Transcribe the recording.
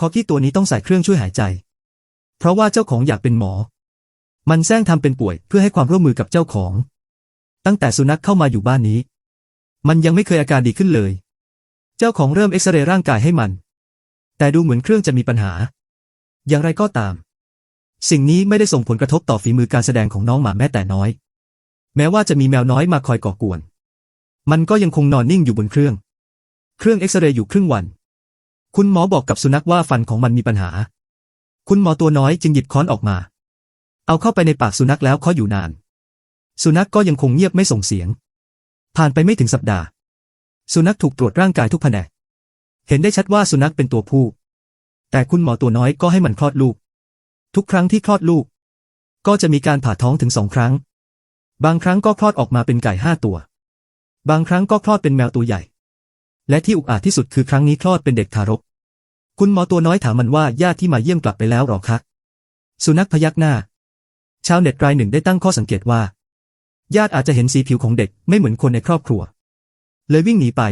คอกี้ตัวนี้ต้องใส่เครื่องช่วยหายใจ เพราะว่าเจ้าของอยากเป็นหมอ มันแซงทำเป็นป่วยเพื่อให้ความร่วมมือกับเจ้าของ ตั้งแต่สุนัขเข้ามาอยู่บ้านนี้ มันยังไม่เคยอาการดีขึ้นเลย เจ้าของเริ่มเอ็กซเรย์ร่างกายให้มัน แต่ดูเหมือนเครื่องจะมีปัญหา อย่างไรก็ตาม สิ่งนี้ไม่ได้ส่งผลกระทบต่อฝีมือการแสดงของน้องหมาแม้แต่น้อย แม้ว่าจะมีแมวน้อยมาคอยก่อกวน มันก็ยังคงนอนนิ่งอยู่บนเครื่อง เครื่องเอ็กซเรย์อยู่ครึ่งวัน คุณหมอบอกกับสุนัขว่าฟันของมันมีปัญหา คุณหมอตัวน้อยจึงหยิบค้อนออกมา เอาเข้าไปในปากสุนัขแล้วเคาะอยู่นาน สุนัขก็ยังคงเงียบไม่ส่งเสียง ผ่านไปไม่ถึงสัปดาห์ สุนัขถูกตรวจร่างกายทุกแผนก เห็นได้ชัดว่าสุนัขเป็นตัวผู้ แต่คุณหมอตัวน้อยก็ให้มันคลอดลูก ทุกครั้งที่คลอดลูก ก็จะมีการผ่าท้องถึงสองครั้ง บางครั้งก็คลอดออกมาเป็นไก่ห้าตัว บางครั้งก็คลอดเป็นแมวตัวใหญ่ และที่อุกอาจที่สุดคือครั้งนี้คลอดเป็นเด็กทารก คุณหมอตัวน้อยถามมันว่าญาติที่มาเยี่ยมกลับไปแล้วหรอคะสุนัขพยักหน้า ชาวเน็ตรายหนึ่งได้ตั้งข้อสังเกตว่า ญาติอาจจะเห็นสีผิวของเด็กไม่เหมือนคนในครอบครัว เลยวิ่งหนีไป